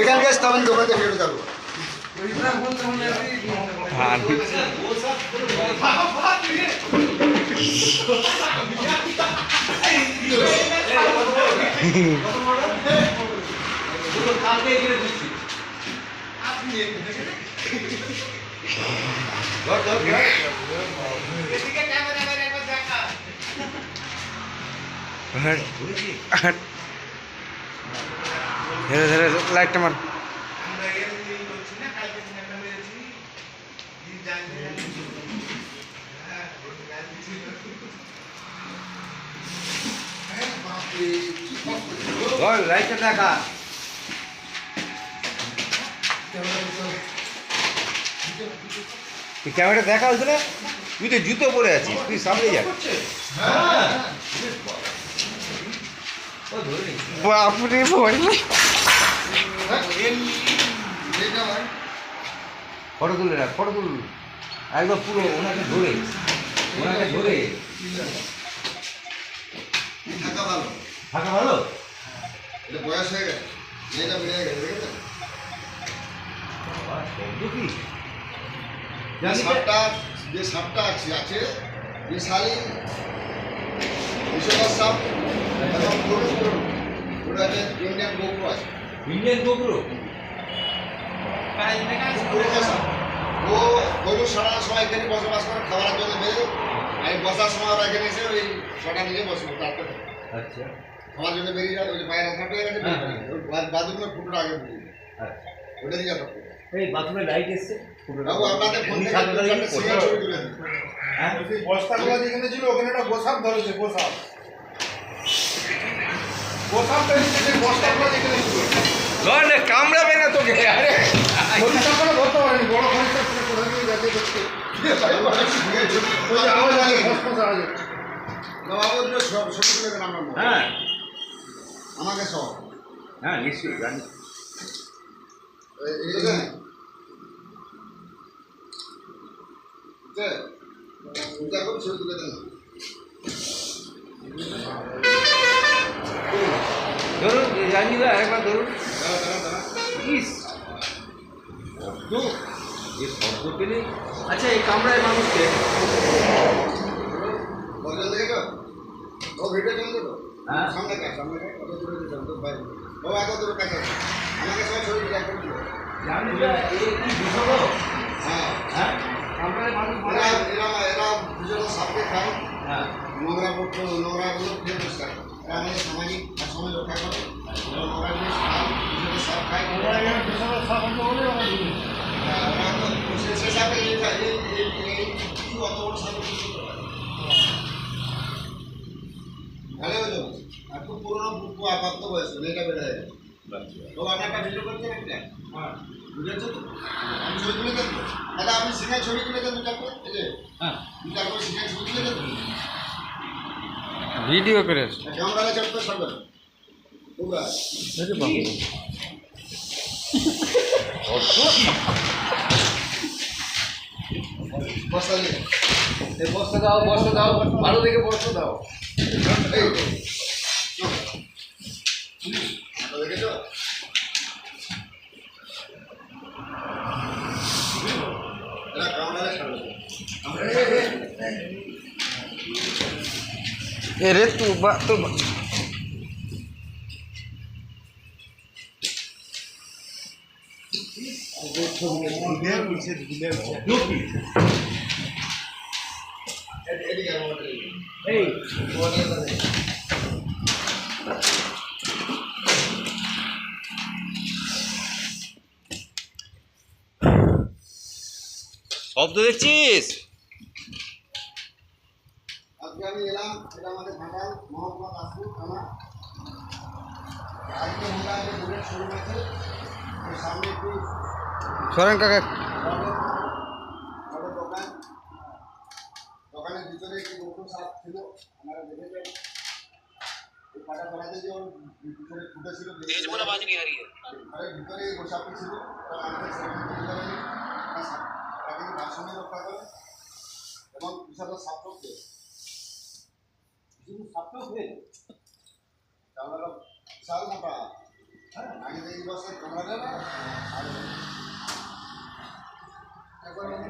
এখানকার স্থাপন দোকান থেকে ফেরত যাব হ্যাঁ। ধরে ধরে লাইটটা মার। লাইটটা দেখা। তুই ক্যামেরা দেখা হচ্ছে না? তুই তো জুতো পরে আছিস তুই সামনে যা। বাপরে বল ফটো তুলে রাখ ফটো তুল। একদম পুরো ওনাকে ধরে ওনাকে ধরে। থাকা ভালো। থাকা ভালো? এটা বয়স হয়ে গেছে। এটা বেড়ে গেছে যে সাপটা যে সাপটা আছে আছে বিশালী সাপ এবং ওটা আছে ইন্ডিয়ান গোপ্র আছে। ইন্ডিয়ান গোপুরো ও গরু সারা সময় এখানে বসবাস করে জন্য আমি বসার সময় ওরা এখানে এসে ওই ছটা নিয়ে বসবো তারপরে আচ্ছা। খাওয়ার জন্য বেরিয়ে যাবে ওই যে পায়ের রাখা হয়ে গেছে হ্যাঁ, বাথরুমের ফুটোটা আগে বেরিয়ে আচ্ছা। ওটা দিয়ে যাবে। এই বাথরুমে লাইট এসছে? বাবু আপনাদের ফোন থেকে ছবি তুলে দিন। হ্যাঁ? বস্তাগুলো যেখানে ছিল ওখানে একটা গোসাপ ধরেছে গোসাপ ধরে কামড়াবে না তোকে। আরে খরিদ্দার করে ধরতে পারেনি বড় খরিদ্দার করে কোথা থেকে যাচ্ছে দেখতে। ওই যে আওয়াজ আছে ফসফস আওয়াজ হচ্ছে না বাবু একটু সব ছবি আমার। হ্যাঁ। আমাকে সব। হ্যাঁ নিশ্চয়ই জানি। ছবি তুলে দেন ধরুন জানি দা একবার ধরুন। ইস! শব্দ। এই শব্দ পেলে আচ্ছা এই কামড়ায় মানুষকে। তো? হ্যাঁ। সামনে কাজ, সামনে কাজ, কত দূরে দিয়েছে, তো বাইরে। ও এত দূরে কাছে আমাকে সব ছবি তুলে একদম দিও। জানি দা এই কি বিষয় হ্যাঁ। হ্যাঁ? কামড়ায় মানুষ এরা দুজনে হ্যাঁ। নোংরা নোংরাগুলো আমাদের সামাজিক ধরি হ্যাঁ, খুব পুরোনো বয়স এটা বেড়ে যায় তো একটা ভিডিও করতে একটা হ্যাঁ বুঝেছ তো আমি ছবি তুলে দেবো দাদা ছবি তুলে করে হ্যাঁ ছবি তুলে ভিডিও খুব বস্তা নিয়ে এই বস্তা দাও বস্তা দাও ভালো দেখে বস্তা দাও এই তো। চলো। আপনারা দেখেছ? এরা কামড়ালে ছাড়বে না। এ রে তু বা তো এদি- এদিকে আমার মাথায় এদিকে। এই তোমাদের কাছে। শব্দ দেখছিস আজকে আমি এলাম এটা আমাদের ঘাটাল মোহাম্মদ আসফুর থানা আজকে মোটামুটি বুলেট শোরুম আছে ওর সামনে একটু সরেন কাকা। দোকানের ভিতরে একটি নতুন সাপ ছিল দেখেছেন এই কাটা করাতে যে ভিতরে ঘরের ভিতরে গোসাপি ছিল তার আমাদের সাপ- তাকে রক্ষা করে এবং বিশাল সাপকে শুধু সাপটাও হয়ে আমরা বিশাল মোটা আগে দেখি বসে কামড়াবে না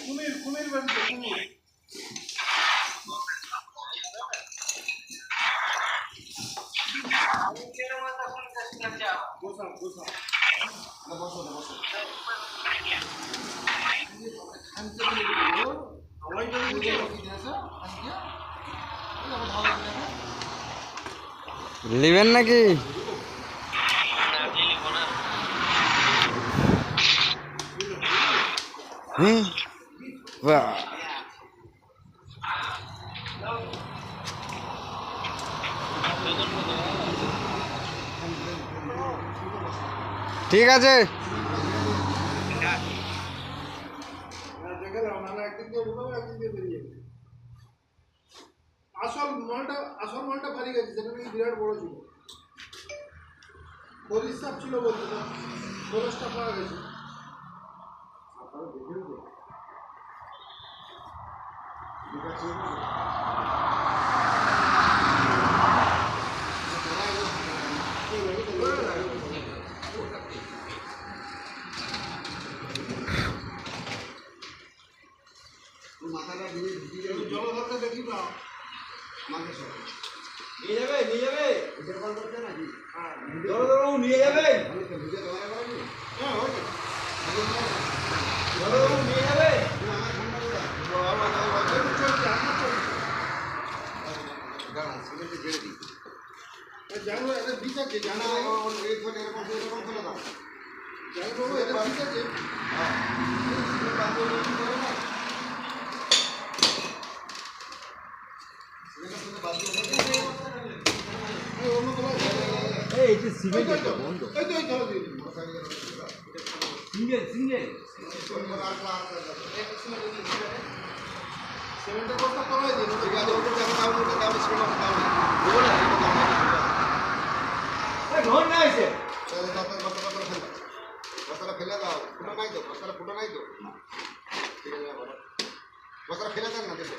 কুমির কুমির নাকি হুম বাহ। ঠিক আছে হ্যাঁ, দেখে দাও নাহলে একদিন দিয়ে ঢুকাবে একদিন দিয়ে বেরিয়ে যাবে আসল মালটা আসল মালটা ফারিয়ে গেছে, সেটা নাকি বিরাট বড় ছিল। হরিশ ছিল বলতে তো। খরচটা পাওয়া গেছে। মাথাটা দিয়ে ঢুকিয়ে একটু দেখি মাকে সব নিয়ে যাবে নিয়ে যাবে। এটা কল করতে নাকি ধরো নিয়ে যাবে ভিডিও হ্যাঁ ধরো নিয়ে যাবে আমার ঠান্ডা করে একটু চলছে আপনার চলছে দাঁড়া সিগারেট ছেড়ে দিই। জানো এটা বিষ আছে জানো। এরকম এরকম ফেলে দাও। জানো বাবু এটা বিষ আছে। হ্যাঁ। এই সিমেন্ট এই তো, বন্ধ। এই তো, এই তো। সিঙ্গেল সিঙ্গেল ফোন করে আসলা, আসলা, আসলা। সিমেন্টের বস্তা কমাই দিন ঠিক আছে, ওটা দেখো, দাও, ওটা দাও, সিগারেট দাও। দেবো না এই ঘর না এসে বস্তাটা ফেলে দাও। ফুটো নাই তো? বস্তাটা ফুটো নাই তো? ঠিক আছে। বস্তাটা ফেলে দেন না, দেখো।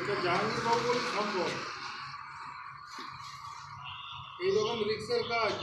এটা জাহাঙ্গীর বাবু বলে সম্ভব এইরকম রিক্সের কাজ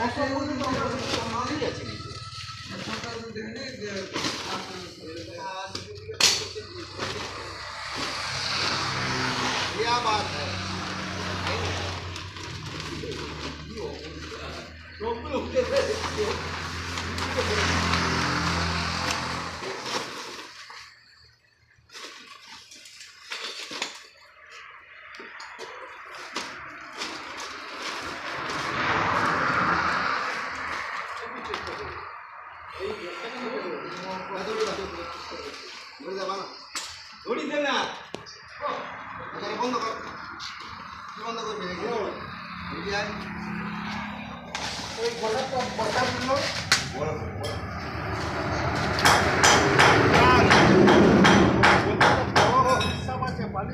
ও, ও। क्या বন্ধ কর বন্ধ করবি ওই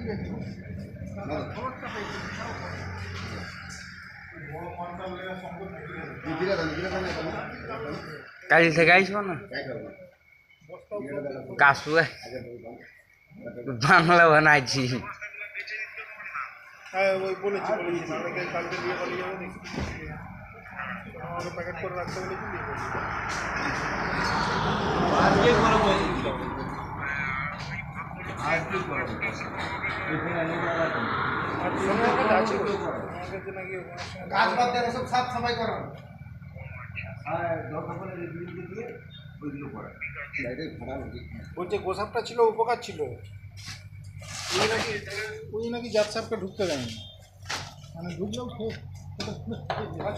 গেছে খবরটা পেয়েছি বড় লেগে সঙ্গে থেকে গেছে কাল থেকে আইসব না? কাশুয়া বাংলা বানাইছি। দিয়ে দিয়ে কাজ বাদ দেন সব সাফ সাফাই করো আর দরকার পড়লে রেগুলিতে ওই যে গোসাপটা ছিল উপকার ছিল? ওই নাকি ওই নাকি জাত সাপটা ঢুকতে দেয়নি। মানে ঢুকলেও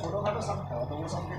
ছোটোখাটো সাপ খাওয়া তো সাপকে